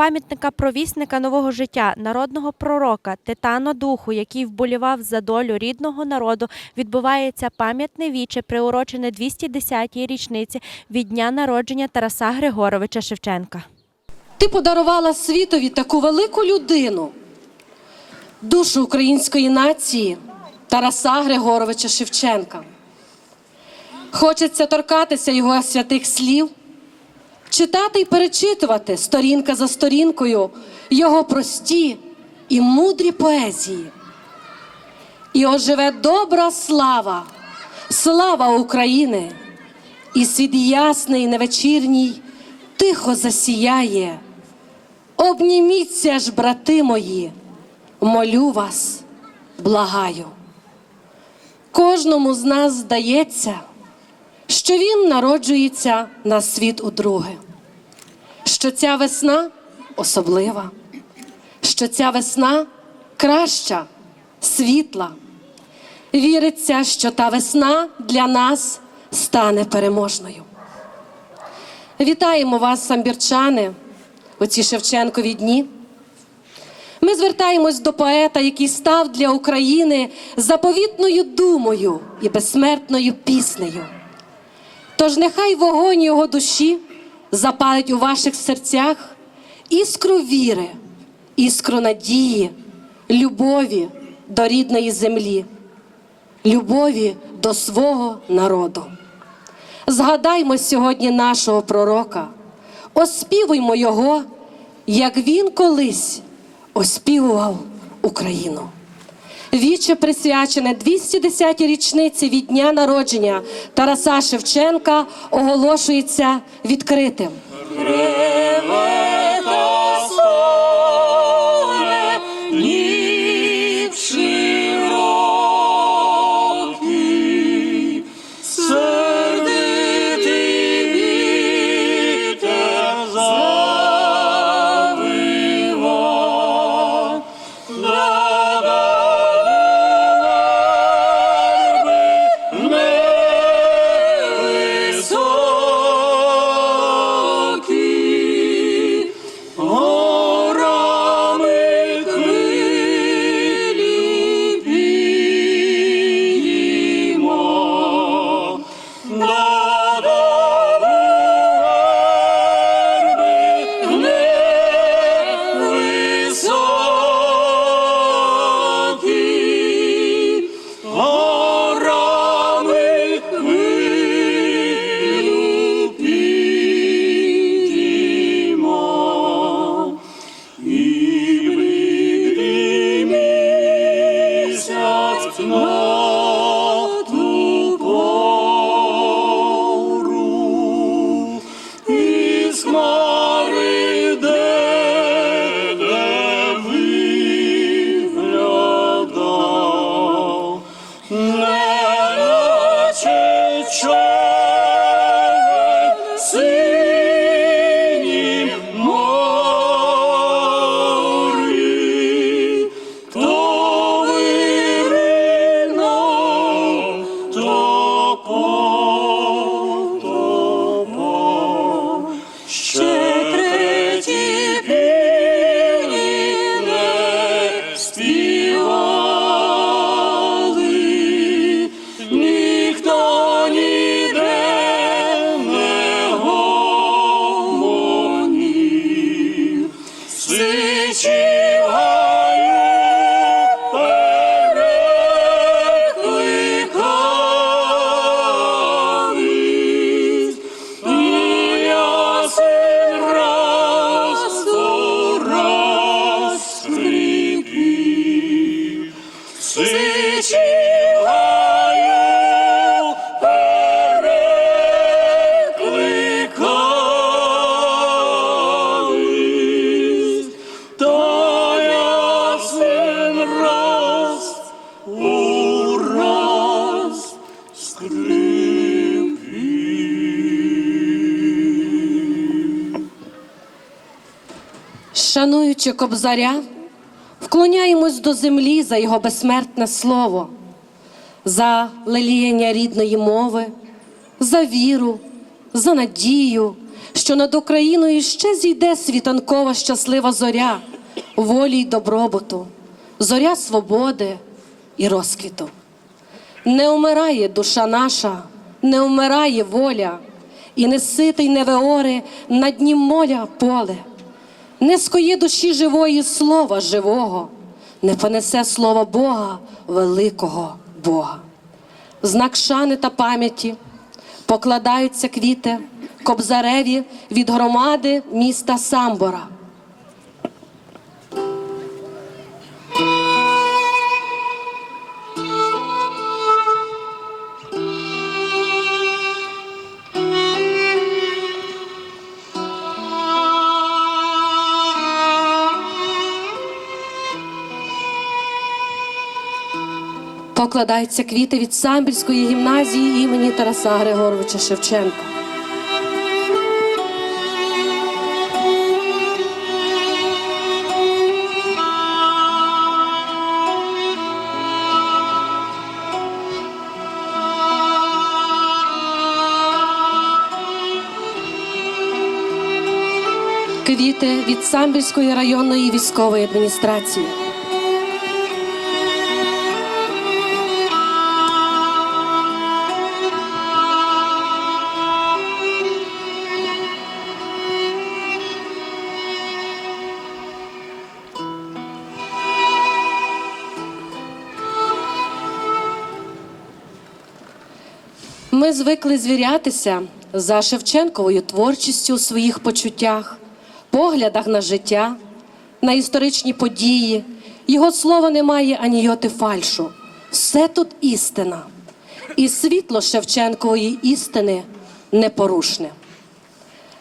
пам'ятника провісника нового життя, народного пророка, титана духу, який вболівав за долю рідного народу, відбувається пам'ятне віче, приурочене 210-й річниці від дня народження Тараса Григоровича Шевченка. Ти подарувала світові таку велику людину, душу української нації Тараса Григоровича Шевченка. Хочеться торкатися його святих слів, читати і перечитувати сторінка за сторінкою його прості і мудрі поезії. І оживе добра слава, слава України, і світ ясний невечірній тихо засіяє. Обніміться ж, брати мої, молю вас, благаю. Кожному з нас здається, що він народжується на світ удруге, що ця весна особлива, що ця весна краща, світла. Віриться, що та весна для нас стане переможною. Вітаємо вас, самбірчани, у ці Шевченкові дні. Ми звертаємось до поета, який став для України заповітною думою і безсмертною піснею. Тож нехай вогонь його душі запалить у ваших серцях іскру віри, іскру надії, любові до рідної землі, любові до свого народу. Згадаймо сьогодні нашого пророка, оспівуймо його, як він колись оспівував Україну. Віче присвячене 210-й річниці від дня народження Тараса Шевченка оголошується відкритим. Шануючи кобзаря, вклоняємось до землі за його безсмертне слово, за леліяння рідної мови, за віру, за надію, що над Україною ще зійде світанкова щаслива зоря волі й добробуту, зоря свободи і розквіту. Не умирає душа наша, не умирає воля, і не ситий не веори на дні моля поле, не скоє душі живої слова живого, не понесе слово Бога, великого Бога. В знак шани та пам'яті покладаються квіти кобзареві від громади міста Самбора. Покладаються квіти від Самбірської гімназії імені Тараса Григоровича Шевченка. Квіти від Самбірської районної військової адміністрації. Ми звикли звірятися за Шевченковою творчістю у своїх почуттях, поглядах на життя, на історичні події. Його слова немає ані йоти фальшу. Все тут істина. І світло Шевченкової істини непорушне.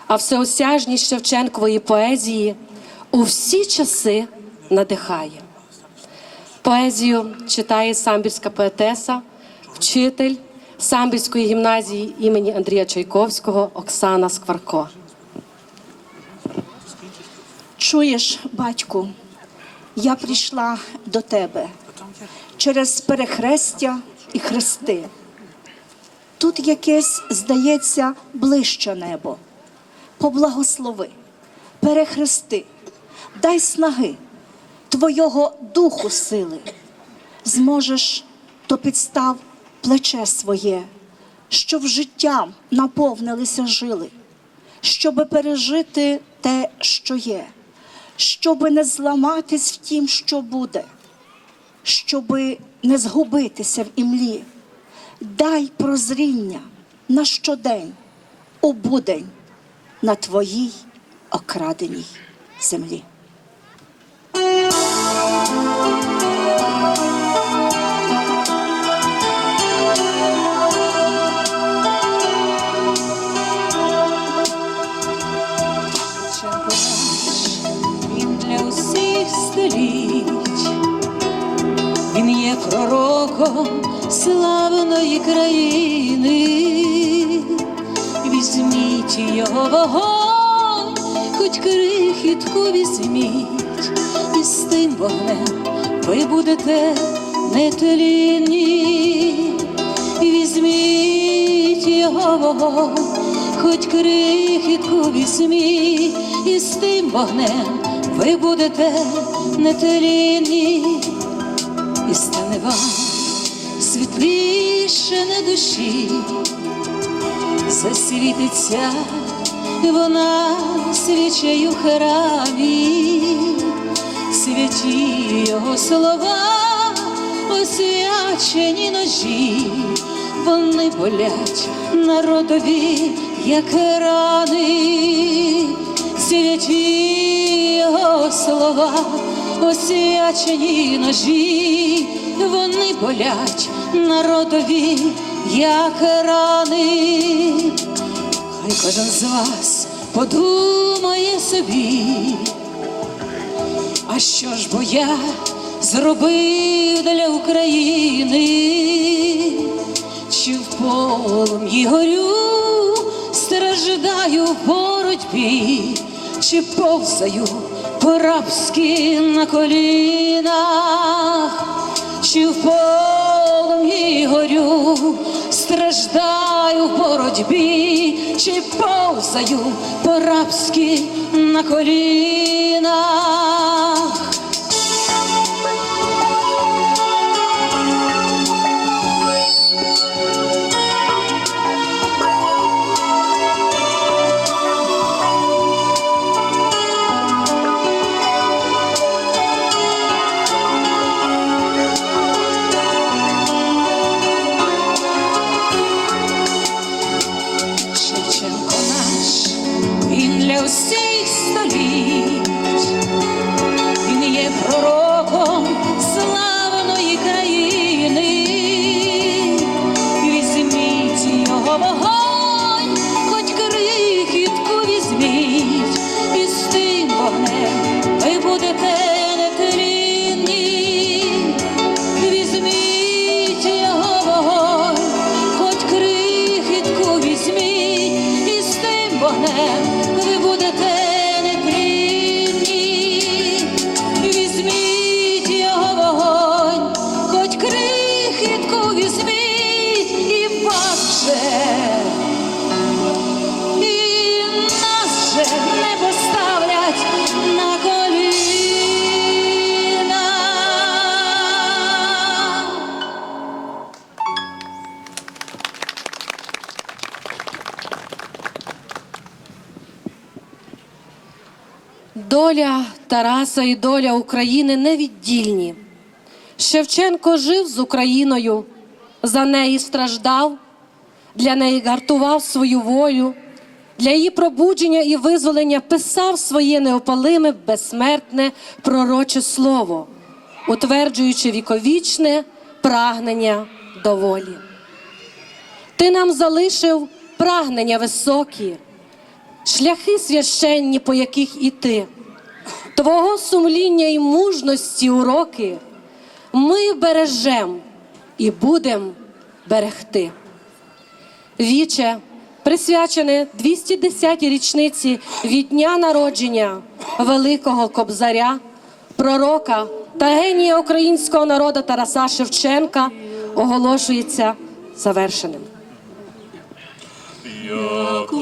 А всеосяжність Шевченкової поезії у всі часи надихає. Поезію читає самбірська поетеса, вчитель самбірської гімназії імені Андрія Чайковського Оксана Скварко. Чуєш, батьку, я прийшла до тебе через перехрестя і хрести. Тут якесь, здається, ближче небо. Поблагослови, перехрести, дай снаги, твого духу сили. Зможеш, то підстав плече своє, щоб життям наповнилися жили, щоби пережити те, що є, щоби не зламатись в тім, що буде, щоби не згубитися в імлі. Дай прозріння на щодень, у будень на твоїй окраденій землі. Пророком славної країни, візьміть його вогонь, хоч крихітку візьміть, і з тим вогнем ви будете нетлінні. Візьміть його вогонь, хоч крихітку візьміть, і з тим вогнем ви будете нетлінні, і стане вам світліше на душі, засвітиться вона свічею храмі, святі його слова, освячені ножі, вони болять народові, як рани, святі його слова, освячені ножі, вони болять народові, як рани. Хай кожен з вас подумає собі, а що ж бо я зробив для України, чи в полум'ї горю страждаю в боротьбі, чи повзаю по-рабськи на колінах, чи в полум'ї горю страждаю в боротьбі, чи повзаю по-рабськи на колінах. Доля Тараса і доля України невіддільні. Шевченко жив з Україною, за неї страждав, для неї гартував свою волю, для її пробудження і визволення писав своє неопалиме, безсмертне пророче слово, утверджуючи віковічне прагнення до волі. Ти нам залишив прагнення високі, шляхи священні, по яких іти, Твого сумління і мужності уроки ми бережем і будем берегти. Віче присвячене 210-й річниці від дня народження великого кобзаря, пророка та генія українського народу Тараса Шевченка оголошується завершеним. Як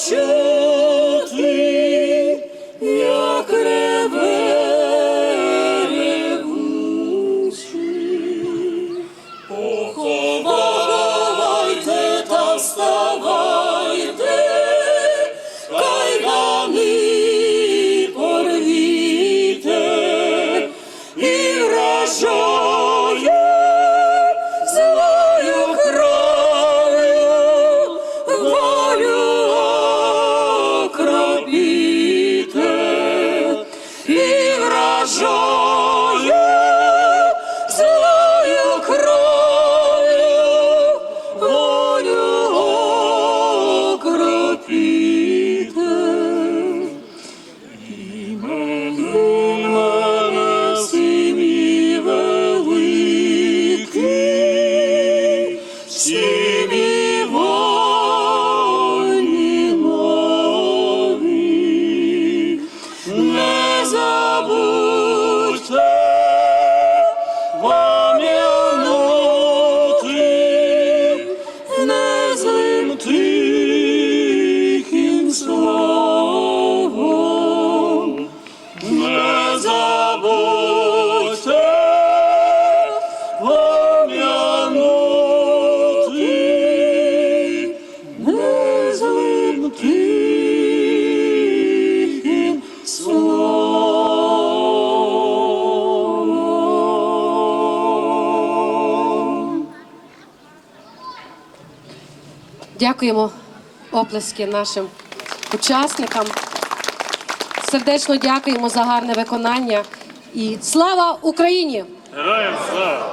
shoes. Дякуємо оплески нашим учасникам. Сердечно дякуємо за гарне виконання. І слава Україні! Героям слава!